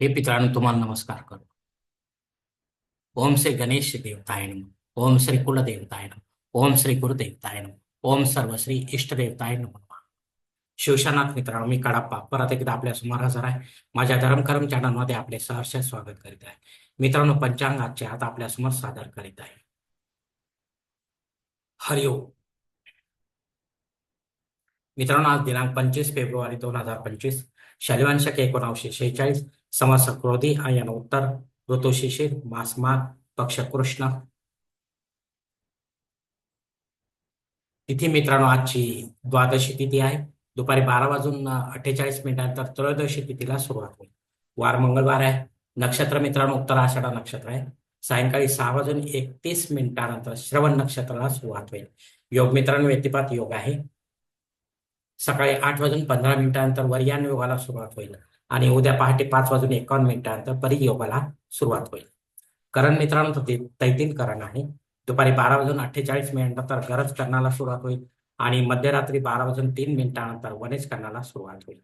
हे पितरांनो तुम्हाला नमस्कार करतो. ओम श्री गणेश देवताय ओम श्री कुलदेवताय ओम श्री गुरुदेवताय ओम सर्व श्री इष्टदेवताय नमः. शिवशानाथ मित्रांनो मी कडाप्पा परत एकदा आपल्यासमोर हजर आहे. माझ्या धर्मकर्म चॅनलमध्ये आपले सहर्ष स्वागत करीत आहे. मित्रांनो पंचांगाचे आता आपल्यासमोर सादर करीत आहे. हरिओम मित्रांनो आज दिनांक पंचवीस फेब्रुवारी दोन हजार पंचवीस शैलवंशक एकोणावीसशे शेहेचाळीस समास क्रोधी आयन उत्तर ऋतू शिशिर मासमार पक्ष कृष्ण. तिथी मित्रांनो आजची द्वादशी तिथी आहे. दुपारी बारा वाजून अठ्ठेचाळीस मिनिटांनंतर त्रयोदशी तिथीला सुरुवात होईल. वार मंगळवार आहे. नक्षत्र मित्रांनो उत्तर आषाढा नक्षत्र आहे. सायंकाळी सहा वाजून एकतीस मिनिटानंतर श्रवण नक्षत्राला सुरुवात होईल. योग मित्रांनो व्यतिपात योग आहे. सकाळी आठ वाजून पंधरा मिनिटानंतर वर्यान योगाला सुरुवात होईल. आणि उद्या पहाटे पाच वाजून एकावन्न मिनिटानंतर परियोगाला सुरुवात होईल. करण मित्रांनो ते तैतीन करण आहे. दुपारी बारा वाजून अठ्ठेचाळीस मिनिटानंतर गरज करण्याला सुरुवात होईल आणि मध्यरात्री बारा वाजून तीन मिनिटानंतर वनेज करण्याला सुरुवात होईल.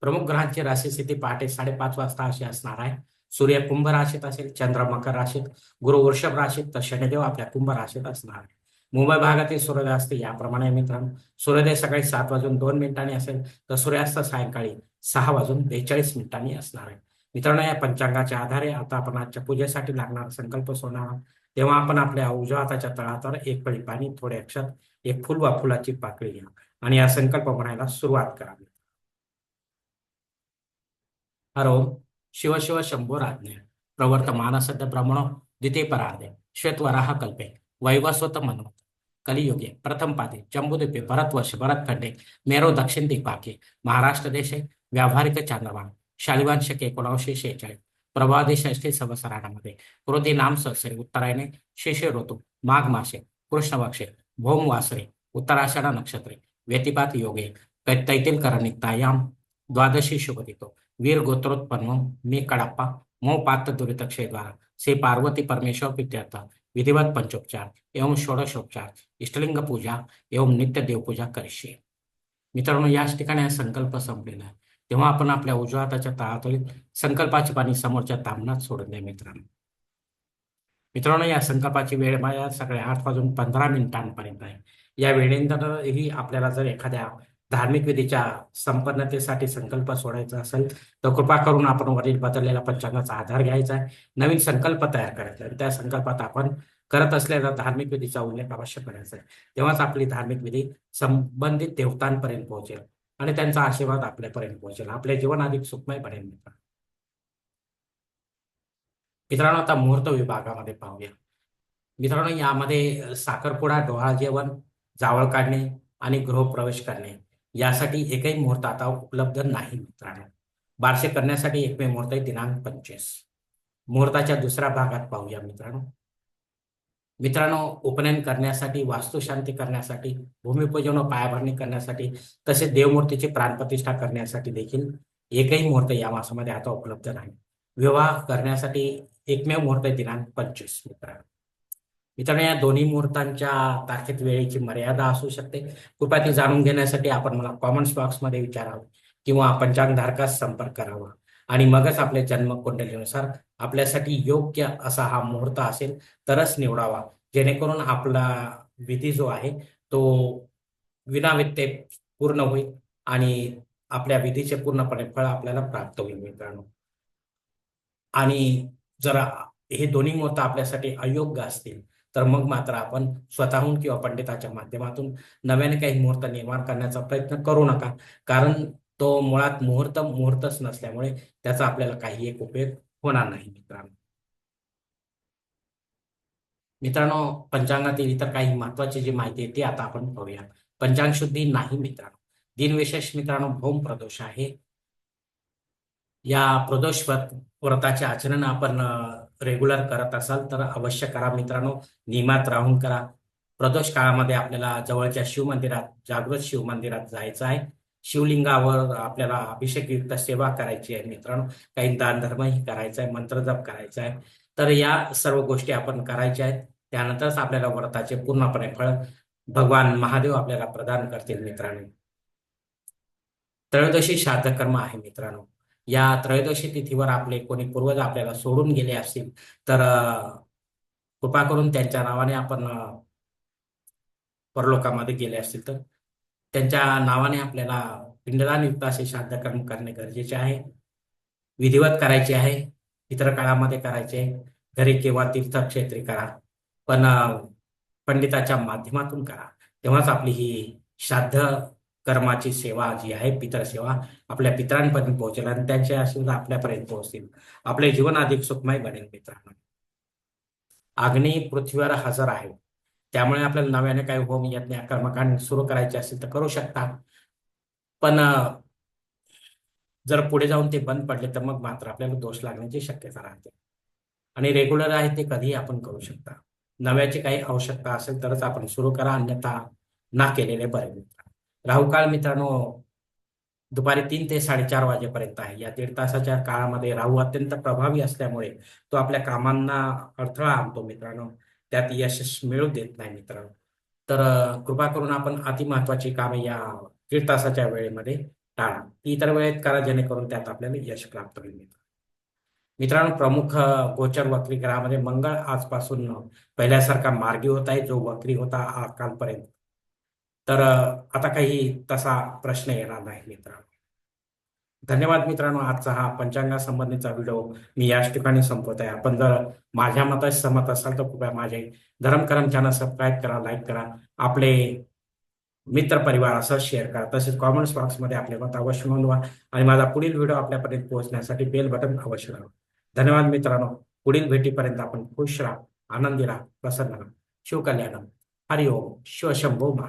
प्रमुख ग्रहांची राशी स्थिती पहाटे साडेपाच वाजता अशी असणार आहे. सूर्य कुंभ राशीत असेल चंद्र मकर राशीत गुरु वृषभ राशीत तर शनिदेव आपल्या कुंभ राशीत असणार आहे. मुंबई भागातील सूर्योदय याप्रमाणे मित्रांनो. सूर्योदय सकाळी सात वाजून दोन मिनिटांनी असेल तर सूर्यास्त सायंकाळी सहा वाजून बेचाळीस मिनिटांनी असणार आहे. मित्रांनो या पंचांगाच्या आधारे आता आपण आजच्या पूजेसाठी लागणारा संकल्प सोडणार तेव्हा आपण आपल्या उजव्या हाताच्या तळातर एक पळी पाणी थोडे अक्षर एक फुल वा फुलाची पाकळी घ्या आणि या संकल्प म्हणायला सुरुवात करावी हरो शिव शिव शंभो राज्ञ. प्रवर्तमान सद्य ब्रह्मणो द्वितीय परार्धे. श्वेतवराह कल्पे. वैवस्वत मनो. कलियुगे प्रथम पादे जम्बूद्वीपे भरतवर्ष भरतखंडे मेरो दक्षिण दिग्भागे महाराष्ट्र देशे व्यावहारिक चांद्रमान शालिवांशक एकोणावीसशे शेहेचाळीस प्रभादेश षष्ठी संवत्सरामध्ये कृती नाम सहसरे उत्तरायणे शिष्य ऋतू माघ मासे कृष्णवक्षे भौम वासरे उत्तराषाढा नक्षत्रे व्यतिपात योगे तैतील करनिकतायाम द्वादशी शुभदितो वीर गोत्रोत्पन्न मी कडाप्पा मो पात्र दुरितक्षे द्वारा श्री पार्वती परमेश्वर प्रीत्यर्थ विधिवत पंचोपचार एवं षोडशोपचार इष्टलिंग पूजा एवं नित्य देवपूजा करशील मित्रांनो याच ठिकाणी हा संकल्प संपलेला आहे. तेव्हा आपण आपल्या उजव्या हाताच्या तळातळीत संकल्पाची पाणी समोरच्या तामणात सोडून द्या मित्रांनो. मित्रांनो या संकल्पाची वेळ माझ्या सगळ्या आठ वाजून पंधरा मिनिटांपर्यंत आहे. या वेळेनंतरही आपल्याला जर एखाद्या धार्मिक विधीच्या संपन्नतेसाठी संकल्प सोडायचा असेल तर कृपा करून आपण वरील बदललेला पंचांगाचा आधार घ्यायचा आहे. नवीन संकल्प तयार करायचा आहे. त्या संकल्पात आपण करत असलेल्या धार्मिक विधीचा उल्लेख अवश्य करायचा आहे. तेव्हाच आपली धार्मिक विधी संबंधित देवतांपर्यंत पोहोचेल आणि त्यांचा आशीर्वाद आपल्यापर्यंत पोहोचेल. आपले जीवन अधिक सुखमय बनेल मित्र मित्रांनो आता मुहूर्त विभागामध्ये पाहूया. मित्रांनो यामध्ये साखरपुडा डोहाळ जेवण जावळ काढणे आणि गृहप्रवेश करणे. यासाठी एकही मुहूर्त आता उपलब्ध नाही मित्रांनो. बारशे करण्यासाठी एकमेव मुहूर्त आहे दिनांक पंचवीस. मुहूर्ताच्या दुसऱ्या भागात पाहूया मित्रांनो. मित्रांनो उपनयन करण्यासाठी वास्तुशांती करण्यासाठी भूमिपूजन व पायाभरणी करण्यासाठी तसेच देवमूर्तीची प्राणप्रतिष्ठा करण्यासाठी देखील एकही मुहूर्त या मासामध्ये आता उपलब्ध नाही. विवाह करण्यासाठी एकमेव मुहूर्त दिनांक पंचवीस मित्रांनो. मित्रांनो या दोन्ही मुहूर्तांच्या तारखेत वेळेची मर्यादा असू शकते. कृपया ती जाणून घेण्यासाठी आपण मला कॉमेंट्स बॉक्समध्ये विचारावं किंवा पंचांगधारकास संपर्क करावा. आणि मगच आपल्या जन्मकुंडलीनुसार आपल्यासाठी योग्य असा हा मुहूर्त असेल तरच निवडावा. जेणेकरून आपला विधी जो आहे तो विनावित्ते पूर्ण होईल आणि आपल्या विधीचे पूर्णपणे फळ आपल्याला प्राप्त होईल मित्रांनो. आणि जर हे दोन्ही मुहूर्त आपल्यासाठी अयोग्य असतील तर मग मात्र आपण स्वतःहून किंवा पंडिताच्या माध्यमातून नव्याने काही मुहूर्त निर्माण करण्याचा प्रयत्न करू नका. कारण तो मुळात मुहूर्त मुहूर्तच नसल्यामुळे त्याचा आपल्याला काही एक उपयोग होणार नाही मित्रांनो. मित्रांनो पंचांगातील इतर काही महत्वाची जी माहिती आहे ती आता आपण पाहूया पंचांग शुद्धी नाही मित्रांनो. दिनविशेष मित्रांनो भौम प्रदोष आहे. या प्रदोष व्रताचे आचरण आपण रेग्युलर करत असाल तर अवश्य करा मित्रांनो. नियमात राहून करा. प्रदोष काळामध्ये आपल्याला जवळच्या शिव मंदिरात जागृत शिव मंदिरात जायचं आहे. शिवलिंगावर आपल्याला अभिषेकयुक्त सेवा करायची आहे मित्रांनो. काही दानधर्मही करायचा आहे मंत्र जप करायचा आहे. तर या सर्व गोष्टी आपण करायच्या आहेत. त्यानंतरच आपल्याला व्रताचे पूर्णपणे फळ भगवान महादेव आपल्याला प्रदान करतील मित्रांनो. त्रयोदशी श्राद्ध कर्म आहे मित्रांनो. या त्रयोदशी तिथीवर आपले कोणी पूर्वज आपल्याला सोडून गेले असतील तर कृपा करून त्यांच्या नावाने आपण परलोकामध्ये गेले असतील तर त्यांच्या नावाने आपल्याला पिंडदान युक्त असे श्राद्ध कर्म करणे गरजेचे आहे. विधिवत करायचे आहे इतर काळामध्ये करायचे घरी किंवा तीर्थक्षेत्री करा पण पंडिताच्या माध्यमातून करा. तेव्हाच आपली ही श्राद्ध कर्माची सेवा जी आहे पितर सेवा आपल्या पितरांपर्यंत पोहोचेल आणि त्यांचे आशीर्वाद आपल्यापर्यंत पोहोचतील. आपले जीवन अधिक सुखमय बनेल मित्रांनो. अग्नी पृथ्वीवर हजर आहे. त्यामुळे आपल्याला नव्याने काही होम यज्ञ कर्मकांड सुरू करायचे असेल तर करू शकता. पण जर पुढे जाऊन ते बंद पडले तर मग मात्र आपल्याला दोष लागण्याची शक्यता राहते. आणि रेग्युलर आहे ते कधीही आपण करू शकता. नव्याची काही आवश्यकता असेल तरच आपण सुरू करा अन्यथा ना केलेले बरे मित्र. राहुकाळ मित्रांनो दुपारी तीन ते साडेचार वाजेपर्यंत आहे. या दीड तासाच्या काळामध्ये राहू अत्यंत प्रभावी असल्यामुळे तो आपल्या कामांना अडथळा आणतो मित्रांनो. त्यात यश मिळू देत नाही मित्रांनो. तर कृपा करून आपण अति महत्वाची कामे या दीड तासाच्या वेळेमध्ये टाळा. इतर वेळेत करा जेणेकरून त्यात आपल्याला यश प्राप्त होईल मित्र मित्रांनो प्रमुख गोचर वक्री ग्रहामध्ये मंगळ आजपासून पहिल्यासारखा मार्गी होत आहे. जो वक्री होता आ- कालपर्यंत तर आता काही तसा प्रश्न येणार नाही मित्रांनो. धन्यवाद मित्रांनो आजचा हा पंचांगासंबंधीचा व्हिडिओ मी याच ठिकाणी संपवत आहे आपण जर माझ्या मताशी सहमत असाल तर कृपया माझे धरमकरम चॅनल सबस्क्राईब करा लाईक करा. आपले मित्र परिवार असं शेअर करा. तसेच कॉमेंट्स बॉक्समध्ये आपले मत अवश्य नोंदवा आणि माझा पुढील व्हिडिओ आपल्यापर्यंत पोहोचण्यासाठी बेल बटन अवश्य राहा धन्यवाद मित्रांनो. पुढील भेटीपर्यंत आपण खुश राहा आनंदी राहा प्रसन्न राहा. शिवकल्याणम. हरिओम. शिवशंभो महा